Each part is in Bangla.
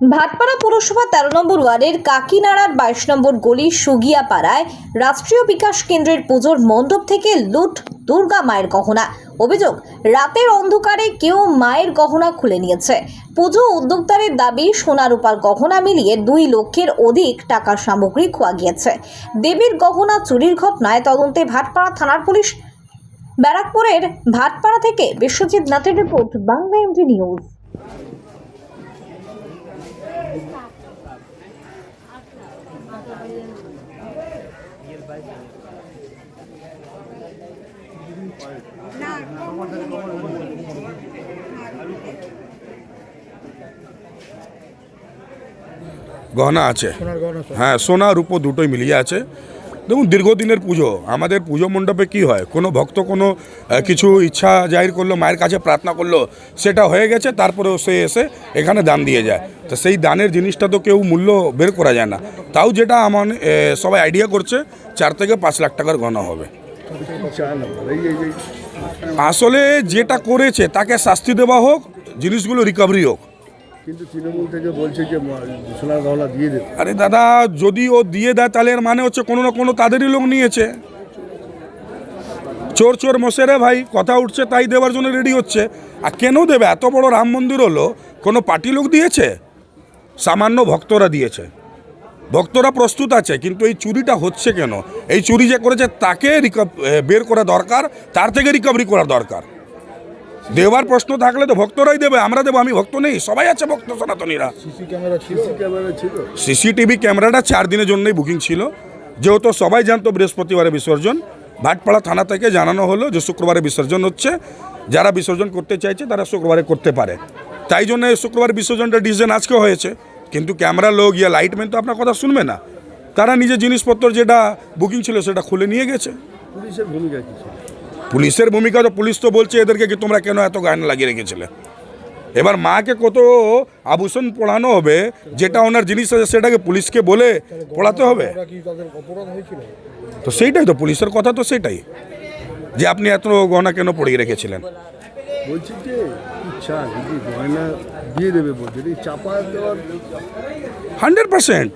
ভাটপাড়া পৌরসভা তেরো নম্বর ওয়ার্ডের কাকিনাড়ার বাইশ নম্বর গলি সুগিয়াপাড়ায় রাষ্ট্রীয় বিকাশ কেন্দ্রের পুজোর মণ্ডপ থেকে লুট দুর্গা মায়ের গহনা। অভিযোগ, রাতের অন্ধকারে কেউ মায়ের গহনা খুলে নিয়েছে। পুজো উদ্যোক্তারের দাবি সোনা রূপার গহনা মিলিয়ে দুই লক্ষের অধিক টাকার সামগ্রী খোয়া গিয়েছে। দেবীর গহনা চুরির ঘটনায় তদন্তে ভাটপাড়া থানার পুলিশ। ব্যারাকপুরের ভাটপাড়া থেকে বিশ্বজিৎ নাথের রিপোর্ট, বাংলা এমডি নিউজ। গহনা আছে। হ্যাঁ সোনা রূপো দুটোই মিলিয়ে আছে। দেখুন দীর্ঘদিনের পুজো আমাদের পুজো মণ্ডপে কি হয়? কোনো ভক্ত কোনো কিছু ইচ্ছা জাহির করল মায়ের কাছে প্রার্থনা করল সেটা হয়ে গেছে তারপরেও সে এসে এখানে দান দিয়ে যায়। তো সেই দানের জিনিসটা তো কেউ মূল্য বের করা যায় না। তাও যেটা আমার সবাই আইডিয়া করছে চার থেকে পাঁচ লাখ টাকার গহনা হবে। আসলে যেটা করেছে তাকে শাস্তি দেওয়া হোক জিনিসগুলো রিকভারি হোক। কিন্তু তৃণমূল থেকে বলছে যে সোনার দিয়ে দেবে। আরে দাদা যদি ও দিয়ে দেয় তাহলে এর মানে হচ্ছে কোনো না কোনো তাদেরই লোক নিয়েছে। চোর চোর মশেরে ভাই কথা উঠছে তাই দেওয়ার জন্য রেডি হচ্ছে। আর কেন দেবে? এত বড় রাম মন্দির হলো কোনো পার্টি লোক দিয়েছে? সামান্য ভক্তরা দিয়েছে। ভক্তরা প্রস্তুত আছে কিন্তু এই চুরিটা হচ্ছে কেন? এই চুরি যে করেছে তাকে রিকভ- বের করা দরকার তার থেকে রিকভারি করা দরকার। দেওয়ার প্রশ্ন থাকলে তো ভক্তরাই দেবে আমরা দেবো আমি ভক্ত নেই সবাই আছে ভক্ত সনাতনীরা। সিসি ক্যামেরা সিসি ক্যামেরা ছিল। সিসিটিভি ক্যামেরাটা চার দিনের জন্যই বুকিং ছিল। যেহেতু সবাই জানতো বৃহস্পতিবারে বিসর্জন ভাটপাড়া থানা থেকে জানানো হলো যে শুক্রবারে বিসর্জন হচ্ছে। যারা বিসর্জন করতে চাইছে তারা শুক্রবারে করতে পারে। তাই জন্য এই শুক্রবার বিসর্জনটা ডিসিশন আজকে হয়েছে। কিন্তু ক্যামেরা লোক ইয়া লাইটম্যান তো আপনার কথা শুনবে না। তারা নিজের জিনিসপত্র যেটা বুকিং ছিল সেটা খুলে নিয়ে গেছে। পুলিশের ভূমিকা কি ছিল? পুলিশের ভূমিকা তো পুলিশ তো বলছে এদেরকে কি তোমরা কেন এত গায়না লাগিয়ে রেখেছিলে? এবার মাকে কত আভূষণ পড়ানো হবে যেটা ওনার জিনিস আছে সেটাকে পুলিশকে বলে পড়াতে হবে। তো সেইটাই তো পুলিশের কথা তো সেটাই যে আপনি এত গহনা কেন পড়িয়ে রেখেছিলেন? বলছি যে গয়না দিয়ে দেবে বলছে। চাপা দেওয়ার হান্ড্রেড পার্সেন্ট।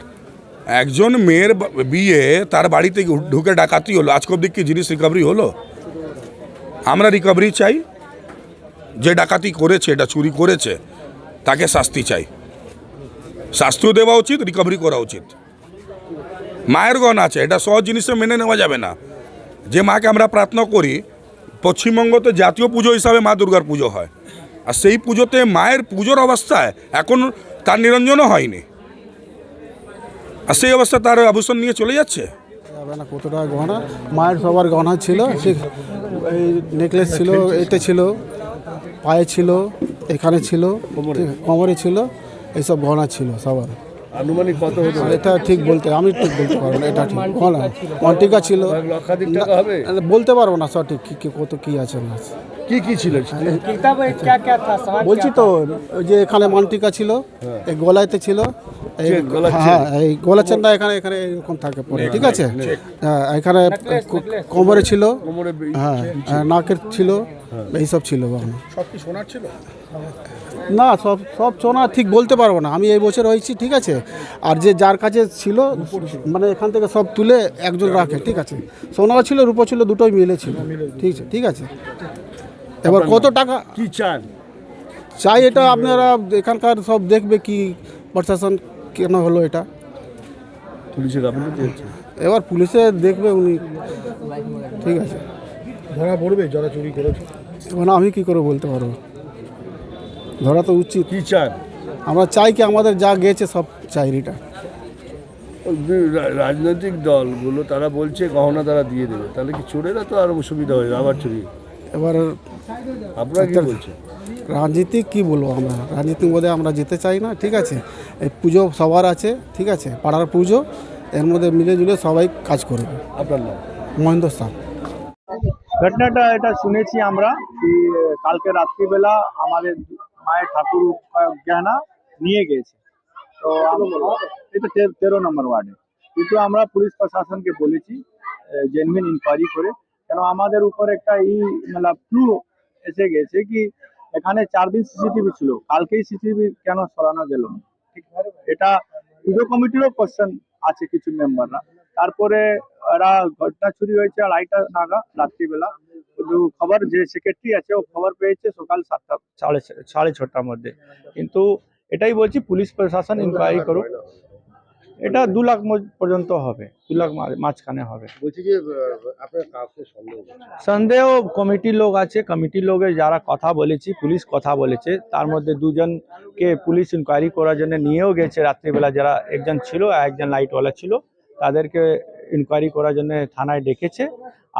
একজন মেয়ের বিয়ে তার বাড়িতে ঢুকে ডাকাতি হলো। আজকে অব্দি কি জিনিস রিকভারি হলো? আমরা রিকভারি চাই। যে ডাকাতি করেছে, এটা চুরি করেছে, তাকে শাস্তি চাই। শাস্তিও দেওয়া উচিত রিকভারি করা উচিত। মায়ের গণ আছে, এটা সহজ জিনিসে মেনে নেওয়া যাবে না। যে মাকে আমরা প্রার্থনা করি পশ্চিমবঙ্গতে জাতীয় পুজো হিসাবে মা দুর্গার পুজো হয়। আর সেই পুজোতে মায়ের পুজোর অবস্থায় এখন তার নিরঞ্জনও হয়নি। আর সেই অবস্থা তার আভূষণ নিয়ে চলে যাচ্ছে? যাবে না কত টাকা গহনা? মায়ের সবার গহনা ছিল ঠিক এই নেকলেস ছিল এতে ছিল পায়ে ছিল এখানে ছিল ঠিক, কোমরে ছিল এইসব গহনা ছিল সবার। আনুমানিক কত হতে এটা ঠিক বলতে আমি ঠিক বলতে পারব না এটা ঠিক। ছিল। লক্ষাধিক টাকা হবে? বলতে পারব না সঠিক কি কি কত কি আছে না আছে। কি কি ছিল বলছি তো যে এখানে মানটিকা ছিল এই গলাইতে ছিল এই হ্যাঁ এই গলা চেনটা এখানে এখানে এরকম থাকে পরে ঠিক আছে? হ্যাঁ এখানে কোমরে ছিল হ্যাঁ হ্যাঁ, নাকের ছিল এইসব ছিল সব কি সোনার ছিল? না সব সব সোনা ঠিক বলতে পারব না আমি এই বছর রয়েছি ঠিক আছে? আর যে যার কাছে ছিল মানে এখান থেকে সব তুলে একজন রাখে ঠিক আছে? সোনাও ছিল রূপো ছিল দুটোই মিলে ছিল ঠিক আছে ঠিক আছে? এবার কত টাকা? কি চান? চাই এটা আপনারা এখানকার সব দেখবে কি প্রশাসন কেন হলো এটা? পুলিশের গাফিলতি হচ্ছে? এবার পুলিশে দেখবে উনি। ঠিক আছে। ধরা পড়বে যারা চুরি করেছে? এবার আমি কি করে বলতে পারব? ধরা তো উচিত। কি চান? আমরা চাই কি আমাদের যা গেছে সব চাই রিটার্ন ওই বি- রা- রাজনৈতিক দলগুলো তারা বলছে গহনা তারা দিয়ে দেবে। তাহলে কি চোরেরা তো আরও সুবিধা হয়ে যাবে, আবার চুরি? এবার আপনারা কি বলছেন? রাজনীতি কি বলব আমরা? রাজনীতির মধ্যে আমরা যেতে চাই না ঠিক আছে? এই পুজো সবার আছে ঠিক আছে? পাড়ার পুজো এর মধ্যে মিলে জুলে সবাই কাজ করবে। আপনার নাম? মহেন্দ্র সাহ। ঘটনাটা এটা শুনেছি আমরা কালকে রাত্রিবেলা আমাদের মায়ের ঠাকুর গহনা নিয়ে গেছে তো আমরা- এটা তেরো নম্বর ওয়ার্ডে। কিন্তু আমরা পুলিশ প্রশাসনকে বলেছি জেনুইন ইনকোয়ারি করে। কেন আমাদের উপর একটা ই মানে ফ্লু এসে গেছে কি এখানে চার দিন সিসিটিভি ছিল। কালকেই সিসিটিভি কেন সরানো গেল এটা পুজো কমিটিরও কোশ্চেন আছে কিছু মেম্বাররা তারপরে এরা ঘটনা চুরি হয়েছে আড়াইটা নাগা রাত্রিবেলা। কিন্তু খবর যে সেক্রেটারি আছে, ও খবর পেয়েছে সকাল সাতটা, সাড়ে সাড়ে ছটার মধ্যে। কিন্তু এটাই বলছি, পুলিশ প্রশাসন ইনকোয়ারি করুক। এটা দু লাখ পর্যন্ত হবে দু লাখ মাঝখানে হবে। বলছি যে আপনার কাউকে সন্দেহ সন্দেহ কমিটির লোক আছে কমিটির লোকের যারা কথা বলেছি পুলিশ কথা বলেছে তার মধ্যে দুজনকে পুলিশ ইনকোয়ারি করার জন্য নিয়েও গেছে। রাত্রিবেলা যারা একজন ছিল আর একজন লাইটওয়ালা ছিল তাদেরকে ইনকোয়ারি করার জন্য থানায় ডেকেছে।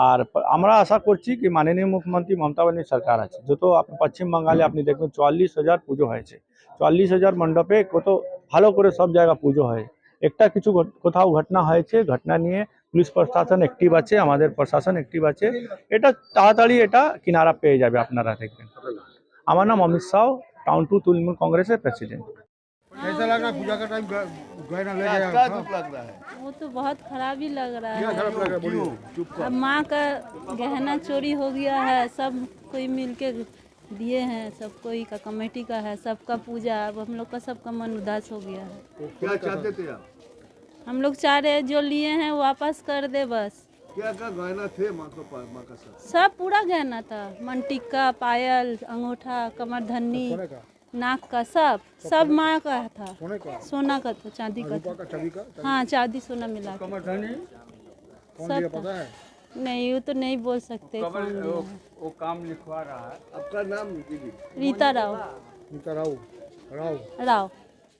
আর আমরা আশা করছি কি মাননীয় মুখ্যমন্ত্রী মমতা ব্যানার্জি সরকার আছে। যত পশ্চিম বাঙালি আপনি দেখবেন চুয়াল্লিশ হাজার পুজো হয়েছে। চুয়াল্লিশ হাজার মণ্ডপে কত ভালো করে সব জায়গা পুজো হয়। একটা কিছু ঘট- কোথাও ঘটনা হয়েছে ঘটনা নিয়ে পুলিশ প্রশাসন অ্যাক্টিভ আছে আমাদের প্রশাসন অ্যাক্টিভ আছে এটা তাড়াতাড়ি এটা কিনারা পেয়ে যাবে আপনারা দেখবেন আমার নাম অমিত সাউ টাউন টু তৃণমূল কংগ্রেসের প্রেসিডেন্ট कैसा लग रहा है पूजा का टाइम गहना ले गया क्या दुख लग रहा है वो तो बहुत खराब ही लग रहा क्या है खराब लग रहा है बोलिए चुप अब माँ का गहना चोरी हो गया है सब कोई मिल के दिए हैं सब कोई का कमेटी का है सबका पूजा अब हम लोग का सबका मन उदास हो गया है क्या चाहते थे आप हम लोग चाह रहे जो लिए हैं वापस कर दे बस। क्या क्या गहना थे माँ का पा- माँ का साथ? सब पूरा गहना था। मनटिक्का पायल अंगूठा कमरधन्नी नाक का सब। सब माँ का था। सोना का? था चांदी का था। हाँ चांदी सोना मिला के। सब था। नहीं वो तो नहीं बोल सकते कौन दिया। है। आपका नाम रीता राव। रीता राव। राव। राव।